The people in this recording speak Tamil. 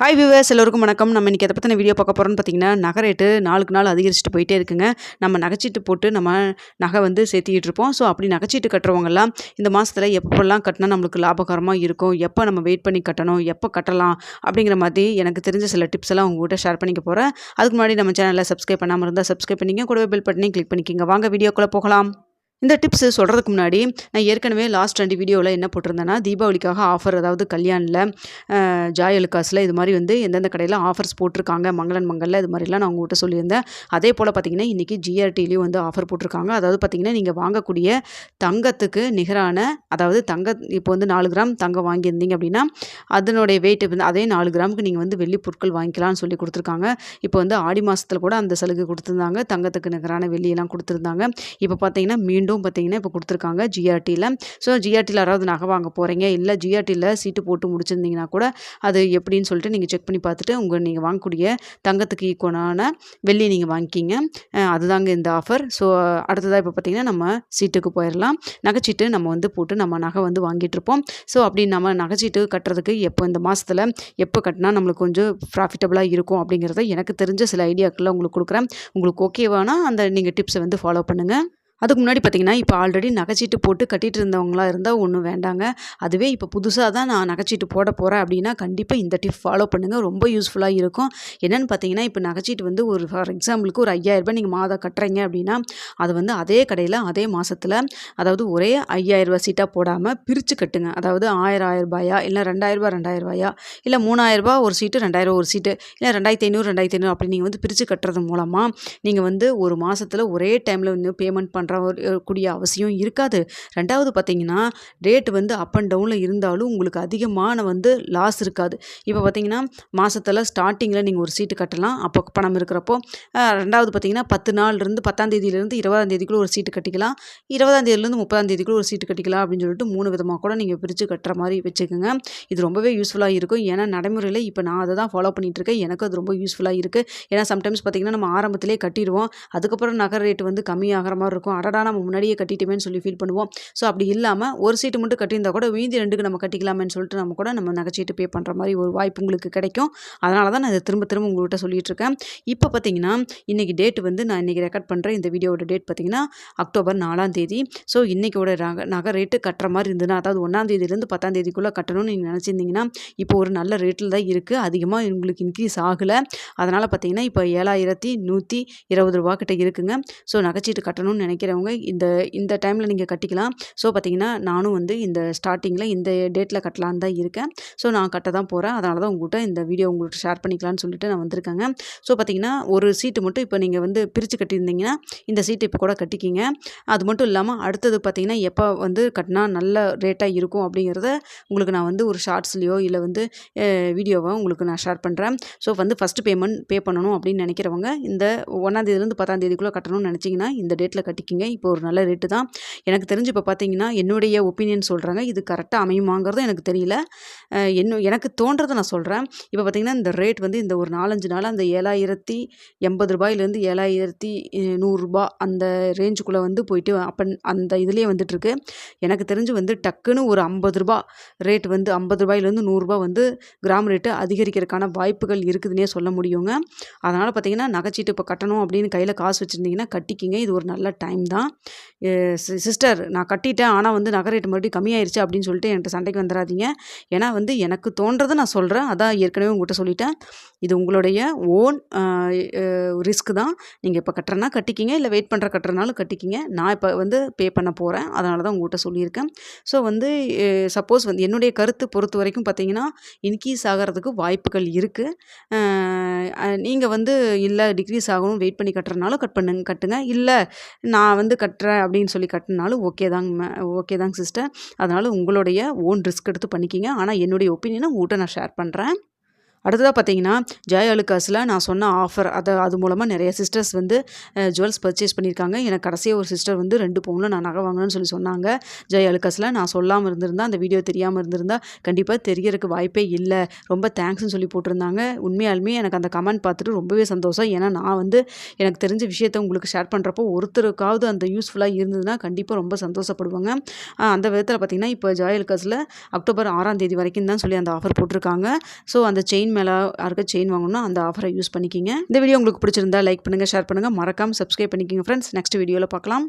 ஹாய் வியூவர்ஸ் எல்லோருக்கும் வணக்கம். நம்ம இன்றைக்கி அதை பற்றின வீடியோ பார்க்க போகிறோம்னு பார்த்தீங்கன்னா நகை ரேட்டு நாளுக்கு நாள் அதிகரிச்சுட்டு போயிட்டே இருக்குங்க. நம்ம நகைச்சீட்டு போட்டு நம்ம நகை வந்து சேர்த்திக்கிட்டு இருப்போம். ஸோ அப்படி நகைச்சீட்டு கட்டுறவங்கலாம் இந்த மாதத்தில் எப்போல்லாம் கட்டினா நம்மளுக்கு லாபகரமாக இருக்கும்? எப்போ நம்ம வெயிட் பண்ணி கட்டணும்? எப்போ கட்டலாம்? அப்படிங்கிற மாதிரி எனக்கு தெரிஞ்ச சில டிப்ஸ் எல்லாம் உங்கள்கிட்ட ஷேர் பண்ணிக்க போகிறேன் அதுக்கு முன்னாடி நம்ம சேனலில் சப்ஸ்கிரைப் பண்ணாமல் இருந்தால் சப்ஸ்கிரைப் பண்ணிங்க கூடவே பெல் பட்டனையும் கிளிக் பண்ணிக்கிங்க. வாங்க வீடியோக்குள்ளே போகலாம். இந்த டிப்ஸு சொல்கிறதுக்கு முன்னாடி நான் ஏற்கனவே லாஸ்ட் ரெண்டு வீடியோவில் என்ன போட்டிருந்தேன்னா தீபாவளிக்காக ஆஃபர் அதாவது கல்யாணில் ஜாயலுக்காஸில் இது மாதிரி வந்து எந்தெந்த கடையில் ஆஃபர்ஸ் போட்டிருக்காங்க மங்களன் மங்கலில் இது மாதிரிலாம் நான் உங்கள்கிட்ட சொல்லியிருந்தேன். அதே போல் பார்த்தீங்கன்னா இன்றைக்கி ஜிஆர்டிலையும் வந்து ஆஃபர் போட்டிருக்காங்க. அதாவது பார்த்திங்கன்னா நீங்கள் வாங்கக்கூடிய தங்கத்துக்கு நிகரான அதாவது தங்க இப்போ வந்து நாலு கிராம் தங்கம் வாங்கியிருந்தீங்க அப்படின்னா அதனுடைய வெயிட் வந்து அதே நாலு கிராமுக்கு நீங்கள் வந்து வெள்ளி பொருட்கள் வாங்கிக்கலாம்னு சொல்லி கொடுத்துருக்காங்க. இப்போ வந்து ஆடி மாதத்தில் கூட அந்த சலுகை கொடுத்துருந்தாங்க. தங்கத்துக்கு நிகரான வெள்ளியெல்லாம் கொடுத்துருந்தாங்க. இப்போ பார்த்தீங்கன்னா மீண்டும் பார்த்தீங்கன்னா இப்போ கொடுத்துருக்காங்க ஜிஆர்டியில் ஸோ ஜிஆர்டியில் யாராவது நகை வாங்க போகிறீங்க இல்லை ஜிஆர்டியில் சீட்டு போட்டு முடிச்சிருந்தீங்கன்னா கூட அது எப்படின்னு சொல்லிட்டு நீங்கள் செக் பண்ணி பார்த்துட்டு உங்கள் நீங்கள் வாங்கக்கூடிய தங்கத்துக்கு ஈக்குவலான வெள்ளி நீங்கள் வாங்கிக்கிங்க. அதுதாங்க இந்த ஆஃபர் ஸோ அடுத்ததாக இப்போ பார்த்தீங்கன்னா நம்ம சீட்டுக்கு போயிடலாம் நகைச்சீட்டு நம்ம வந்து போட்டு நம்ம நகை வந்து வாங்கிட்டு இருப்போம். ஸோ அப்படி நம்ம நகைச்சீட்டு கட்டுறதுக்கு எப்போ இந்த மாதத்தில் எப்போ கட்டினா நம்மளுக்கு கொஞ்சம் ப்ராஃபிட்டபுளாக இருக்கும் அப்படிங்கிறத எனக்கு தெரிஞ்ச சில ஐடியாக்களை உங்களுக்கு கொடுக்குறேன். உங்களுக்கு ஓகேவானா அந்த நீங்கள் டிப்ஸை வந்து ஃபாலோ பண்ணுங்கள் அதுக்கு முன்னாடி பார்த்தீங்கன்னா இப்போ ஆல்ரெடி நகைச்சீட்டு போட்டு கட்டிகிட்டு இருந்தவங்களா இருந்தால் ஒன்றும் வேண்டாங்க. அதுவே இப்போ புதுசாக தான் நான் நகைச்சீட்டு போட போகிறேன் அப்படின்னா கண்டிப்பாக இந்த டிப் ஃபாலோ பண்ணுங்கள் ரொம்ப யூஸ்ஃபுல்லாக இருக்கும். என்னென்னு பார்த்தீங்கன்னா இப்போ நகைச்சீட்டு வந்து ஒரு ஃபார் எக்ஸாம்பிளுக்கு ஒரு ஐயாயிரரூபா நீங்கள் மாதம் கட்டுறீங்க அப்படின்னா அது வந்து அதே கடையில் அதே மாதத்தில் அதாவது ஒரே ஐயாயிரரூபா சீட்டாக போடாமல் பிரித்து கட்டுங்க. அதாவது ஆயிரம் ஆயிரம் ரூபாயா இல்லை ரெண்டாயிரரூபா ரெண்டாயிரரூபாயா இல்லை மூணாயிரரூபா ஒரு சீட்டு ரெண்டாயிரம் ஒரு சீட்டு இல்லை ரெண்டாயிரத்தி ஐநூறு ரெண்டாயிரத்தி ஐநூறு அப்படி நீங்கள் வந்து பிரித்து கட்டுறது மூலமாக நீங்கள் வந்து ஒரு மாதத்தில் ஒரே டைமில் வந்து பேமெண்ட் பண்ண பண்ணுற ஒரு கூடிய அவசியம் இருக்காது. ரெண்டாவது பார்த்தீங்கன்னா ரேட் வந்து அப் அண்ட் டவுனில் இருந்தாலும் உங்களுக்கு அதிகமான வந்து லாஸ் இருக்காது. இப்போ பார்த்தீங்கன்னா மாதத்தில் ஸ்டார்டிங்கில் நீங்கள் ஒரு சீட்டு கட்டலாம். அப்போ பணம் இருக்கிறப்போ ரெண்டாவது பார்த்தீங்கன்னா பத்து நாள்லேருந்து பத்தாம் தேதியிலேருந்து இருபதாம் தேதிக்குள்ளே ஒரு சீட்டு கட்டிக்கலாம். இருபதாம் தேதியிலேருந்து முப்பதாம் தேதிக்குள்ளே ஒரு சீட்டு கட்டிக்கலாம் அப்படின்னு சொல்லிட்டு மூணு விதமாக கூட நீங்கள் பிரித்து கட்டுற மாதிரி வச்சுக்கோங்க. இது ரொம்பவே யூஸ்ஃபுல்லாக இருக்கும். ஏன்னா நடைமுறையில் இப்போ நான் அதை தான் ஃபாலோ பண்ணிட்டு இருக்கேன். எனக்கு அது ரொம்ப யூஸ்ஃபுல்லாக இருக்குது ஏன்னா சம்டைம்ஸ் பார்த்தீங்கன்னா நம்ம ஆரம்பத்திலே கட்டிடுவோம். அதுக்கப்புறம் நகை ரேட் வந்து கம்மியாகிற மாதிரி இருக்கும். அடடா நம்ம முன்னாடியே கட்டிட்டோமேனு சொல்லி ஃபீல் பண்ணுவோம். ஸோ அப்படி இல்லாமல் ஒரு சீட்டு மட்டும் கட்டியிருந்தா கூட மீதி ரெண்டுக்கு நம்ம கட்டிக்கலாமேன்னு சொல்லிட்டு நம்ம கூட நம்ம நகைச்சீட்டு பே பண்ணுற மாதிரி ஒரு வாய்ப்பு உங்களுக்கு கிடைக்கும். அதனால தான் நான் இதை திரும்ப திரும்ப உங்கள்கிட்ட சொல்லிட்டு இருக்கேன். இப்போ பார்த்தீங்கன்னா இன்றைக்கி டேட் வந்து நான் இன்றைக்கி ரெக்கார்ட் பண்ணுற இந்த வீடியோட டேட் பார்த்தீங்கன்னா அக்டோபர் நாலாம் தேதி. ஸோ இன்றைக்கோட நகை நகை ரேட்டு கட்டுற மாதிரி இருந்ததுன்னா அதாவது ஒன்றாம் தேதியிலேருந்து பத்தாம் தேதிக்குள்ளே கட்டணும்னு நீங்கள் நினச்சிருந்தீங்கன்னா இப்போ ஒரு நல்ல ரேட்டில் தான் இருக்குது அதிகமாக உங்களுக்கு இன்க்ரீஸ் ஆகலை. அதனால் பார்த்தீங்கன்னா இப்போ ஏழாயிரத்தி நூற்றி இருபது ரூபா கிட்ட இருக்குங்க. ஸோ நகைச்சீட்டு கட்டணும்னு நினைக்கிறவங்க இந்த இந்த டைமில் நீங்கள் கட்டிக்கலாம். ஸோ பார்த்தீங்கன்னா நானும் வந்து இந்த ஸ்டார்டிங்கில் இந்த டேட்டில் கட்டலான்னு தான் இருக்கேன். ஸோ நான் கட்ட தான் போகிறேன் அதனால தான் உங்கள்கிட்ட இந்த வீடியோ உங்கள்கிட்ட ஷேர் பண்ணிக்கலாம்னு சொல்லிட்டு நான் வந்திருக்கேங்க. ஸோ பார்த்தீங்கன்னா ஒரு சீட்டு மட்டும் இப்போ நீங்கள் வந்து பிரித்து கட்டியிருந்தீங்கன்னா இந்த சீட்டு இப்போ கூட கட்டிக்கிங்க. அது மட்டும் இல்லாமல் அடுத்தது பார்த்தீங்கன்னா எப்போ வந்து கட்டினா நல்ல ரேட்டாக இருக்கும் அப்படிங்கிறத உங்களுக்கு நான் வந்து ஒரு ஷார்ட்ஸ்லேயோ இல்லை வந்து வீடியோவோ உங்களுக்கு நான் ஷேர் பண்ணுறேன் ஸோ வந்து ஃபஸ்ட்டு பேமெண்ட் பே பண்ணணும் அப்படின்னு நினைக்கிறவங்க இந்த ஒன்றாந்தேதிலேருந்து பத்தாம் தேதிக்குள்ளே கட்டணும்னு நினச்சிங்கன்னா இந்த டேட்டில் கட்டிக்கிங்க. இப்போ ஒரு நல்ல ரேட்டு தான். எனக்கு தெரிஞ்சு இப்போ பார்த்தீங்கன்னா என்னுடைய ஒப்பீனியன் சொல்கிறாங்க இது கரெக்டாக அமையுமாங்கிறது எனக்கு தெரியல. என்ன எனக்கு தோன்றதை நான் சொல்கிறேன் இப்போ பார்த்தீங்கன்னா இந்த ரேட் வந்து இந்த ஒரு நாலஞ்சு நாள் அந்த ஏழாயிரத்தி எண்பது ரூபாயிலேருந்து ஏழாயிரத்தி நூறுரூபா அந்த ரேஞ்சுக்குள்ளே வந்து போயிட்டு அப்போ அந்த இதுலேயே வந்துட்டுருக்கு. எனக்கு தெரிஞ்சு வந்து டக்குன்னு ஒரு ஐம்பது ரூபா ரேட் வந்து ஐம்பது ரூபாயிலேருந்து நூறுரூபா வந்து கிராம் ரேட்டு அதிகரிக்கிறதுக்கான வாய்ப்புகள் இருக்குதுன்னே சொல்ல முடியுங்க. அதனால் பார்த்தீங்கன்னா நகைச்சீட்டு இப்போ கட்டணும் அப்படின்னு கையில் காசு வச்சுருந்தீங்கன்னா கட்டிக்கிங்க. இது ஒரு நல்ல டைம் தான். சிஸ்டர் நான் கட்டிட்டேன். ஆனால் வந்து நகை ரேட்டு மறுபடியும் கம்மியாயிருச்சு அப்படின்னு சொல்லிட்டு என்கிட்ட சண்டைக்கு வந்துடாதீங்க ஏன்னா வந்து எனக்கு தோன்றதை நான் சொல்கிறேன் அதான் ஏற்கனவே உங்கள்கிட்ட சொல்லிட்டேன். இது உங்களுடைய ஓன் ரிஸ்க் தான். நீங்கள் இப்போ கட்டுறனா கட்டிக்கிங்க. இல்லை வெயிட் பண்ணுற கட்டுறனாலும் கட்டிக்கிங்க. நான் இப்போ வந்து பே பண்ண போகிறேன் அதனால தான் உங்கள்கிட்ட சொல்லியிருக்கேன். ஸோ வந்து சப்போஸ் வந்து என்னுடைய கருத்து பொறுத்த வரைக்கும் பார்த்தீங்கன்னா இன்க்ரீஸ் ஆகிறதுக்கு வாய்ப்புகள் இருக்குது நீங்கள் வந்து இல்லை டிக்ரீஸ் ஆகணும் வெயிட் பண்ணி கட்டுறனாலும் கட் பண்ணுங்க கட்டுங்க. இல்லை நான் நான் வந்து கட்டுறேன் அப்படின்னு சொல்லி கட்டினாலும் ஓகே தாங்க ஓகே தாங்க சிஸ்டர் அதனால் உங்களுடைய ஓன் ரிஸ்க் எடுத்து பண்ணிக்கிங்க. ஆனால் என்னுடைய ஒப்பீனியனை உங்கள்கிட்ட நான் ஷேர் பண்ணுறேன் அடுத்ததாக பார்த்தீங்கன்னா ஜாய் அலுக்காஸில் நான் சொன்ன ஆஃபர் அதை அது மூலமாக நிறைய சிஸ்டர்ஸ் வந்து ஜுவல்ஸ் பர்ச்சேஸ் பண்ணியிருக்காங்க. எனக்கு கடைசியாக ஒரு சிஸ்டர் வந்து ரெண்டு பவுனில் நான் நகை வாங்கினேன்னு சொல்லி சொன்னாங்க. ஜாய் அலுக்காஸில் நான் சொல்லாமல் இருந்திருந்தா அந்த வீடியோ தெரியாமல் இருந்திருந்தா கண்டிப்பாக தெரியறதுக்கு வாய்ப்பே இல்லை. ரொம்ப தேங்க்ஸ்னு சொல்லி போட்டிருந்தாங்க. உண்மையாலுமே எனக்கு அந்த கமெண்ட் பார்த்துட்டு ரொம்பவே சந்தோஷம். ஏன்னா நான் வந்து எனக்கு தெரிஞ்ச விஷயத்த உங்களுக்கு ஷேர் பண்ணுறப்போ ஒருத்தருக்காவது அந்த யூஸ்ஃபுல்லாக இருந்ததுன்னா கண்டிப்பாக ரொம்ப சந்தோஷப்படுவாங்க. அந்த விதத்தில் பார்த்தீங்கன்னா இப்போ ஜாய் அலுக்காஸில் அக்டோபர் ஆறாம் தேதி வரைக்கும் தான் சொல்லி அந்த ஆஃபர் போட்டிருக்காங்க. ஸோ அந்த செயின் மேலே யாருக்கும் செயின் வாங்கணும்னா அந்த ஆஃபரை யூஸ் பண்ணிக்கிங்க. இந்த வீடியோ உங்களுக்கு பிடிச்சிருந்தா லைக் பண்ணுங்கள் ஷேர் பண்ணுங்கள் மறக்காமல் சப்ஸ்கிரைப் பண்ணிக்கிங்க ஃப்ரெண்ட்ஸ் நெக்ஸ்ட் வீடியோவில் பார்க்கலாம்.